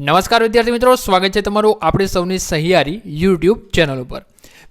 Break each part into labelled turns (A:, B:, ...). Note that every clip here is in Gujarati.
A: નમસ્કાર વિદ્યાર્થી મિત્રો સ્વાગત છે તમારું આપણી સૌની સહિયારી યુટ્યુબ ચેનલ ઉપર.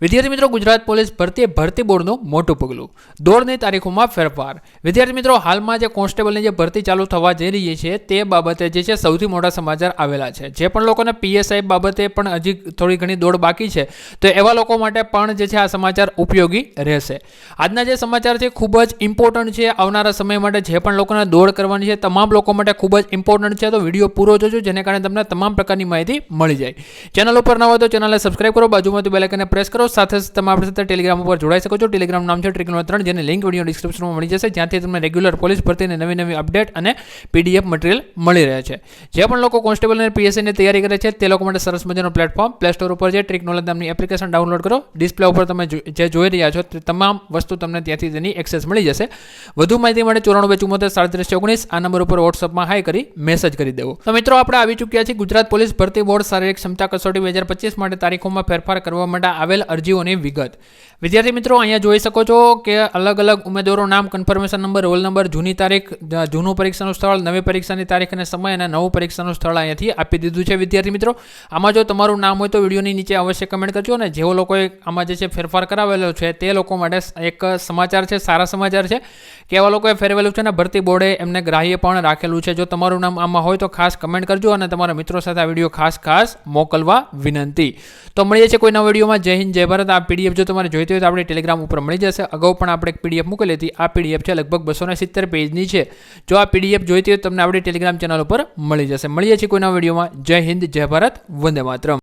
A: વિદ્યાર્થી મિત્રો, ગુજરાત પોલીસ ભરતી ભરતી બોર્ડનું મોટું પગલું. દોડની તારીખોમાં ફેરફાર. વિદ્યાર્થી મિત્રો, હાલમાં જે કોન્સ્ટેબલની જે ભરતી ચાલુ થવા જઈ રહી છે, તે બાબતે જે છે સૌથી મોટા સમાચાર આવેલા છે. જે પણ લોકોને પીએસઆઈ બાબતે પણ હજી થોડી ઘણી દોડ બાકી છે, તો એવા લોકો માટે પણ જે છે આ સમાચાર ઉપયોગી રહેશે. આજના જે સમાચાર છે, ખૂબ જ ઇમ્પોર્ટન્ટ છે. આવનારા સમય માટે જે પણ લોકોને દોડ કરવાની છે, તમામ લોકો માટે ખૂબ જ ઇમ્પોર્ટન્ટ છે. તો વીડિયો પૂરો જોજો, જેને કારણે તમને તમામ પ્રકારની માહિતી મળી જાય. ચેનલ ઉપર ન હોય તો ચેનલને સબસ્ક્રાઇબ કરો. બાજુમાંથી બેલેકને પ્રેસ કરો. સાથે તમે આપણી સાથે ટેલિગ્રામ ઉપર જોડાઈ શકો છો. ટેલિગ્રામ નામ છે ટ્રિકલ ત્રણ, જેની લિંક વીડિયો ડિસ્ક્રિપ્શનમાં મળી જશે. જ્યાંથી તમને રેગ્યુલર પોલીસ ભરતીની નવી નવી અપડેટ અને પીડીએફ મટીરિયલ મળી રહે છે. જે પણ લોકો કોન્સ્ટેબલ અને પીએસસીની તૈયારી કરે છે, તે લોકો માટે સરસ મજાનો પ્લેટફોર્મ પ્લે સ્ટોર ઉપર છે ટ્રિક નોલેજ નામની એપ્લિકેશન ડાઉનલોડ કરો. ડિસ્પ્લે ઉપર તમે જો- જે જોઈ રહ્યા છો, તે તમામ વસ્તુ તમને ત્યાંથી તેની એક્સેસ મળી જશે. વધુ માહિતી માટે ચોરાણું ચુમ્મોતેર સાડત્રીસ ઓગણીસ આ નંબર ઉપર વોટ્સઅપમાં હાઈ કરી મેસેજ કરી દેવો. તો મિત્રો, આપણે આવી ચૂક્યા છીએ ગુજરાત પોલીસ ભરતી બોર્ડ શારીરિક ક્ષમતા કસોટી બે હજાર પચીસ માટે તારીખોમાં ફેરફાર કરવા માટે આવેલ અરજીઓની વિગત. વિદ્યાર્થી મિત્રો, અહીંયા જોઈ શકો છો કે અલગ અલગ ઉમેદવારો નામ કન્ફર્મેશન નંબર રોલ નંબર જૂની તારીખ જૂનું પરીક્ષાનું સ્થળ, નવી પરીક્ષાની તારીખ અને સમય અને નવું પરીક્ષાનું સ્થળ અહીંયાથી આપી દીધું છે. વિદ્યાર્થી મિત્રો, આમાં જો તમારું નામ હોય તો વિડીયોની નીચે અવશ્ય કમેન્ટ કરજો અને જેઓ લોકોએ આમાં જે છે ફેરફાર કરાવેલો છે તે લોકો માટે એક સમાચાર છે, સારા સમાચાર છે કે એવા લોકોએ ફેરવેલું છે ને ભરતી બોર્ડે એમને ગ્રાહ્ય પણ રાખેલું છે. જો તમારું નામ આમાં હોય તો ખાસ કમેન્ટ કરજો અને તમારા મિત્રો સાથે આ વીડિયો ખાસ ખાસ મોકલવા વિનંતી. તો મળીએ છીએ કોઈ નવા વિડીયોમાં. જય હિન્દ, જય ભારત આ પીડીએફ જો તમારે જોઈતી હોય તો આપણે ટેલિગ્રામ ઉપર મળી જશે. અગાઉ પણ આપણે એક પીડીએફ મૂકી હતી. આ પીડીએફ છે લગભગ બસો ને સિત્તેર પેજની છે. જો આ પીડીએફ જોઈતી હોય તો તમને આપણી ટેલિગ્રામ ચેનલ ઉપર મળી જશે. મળીએ છીએ કોઈના વિડીયોમાં. જય હિન્દ, જય ભારત, વંદે માતરમ.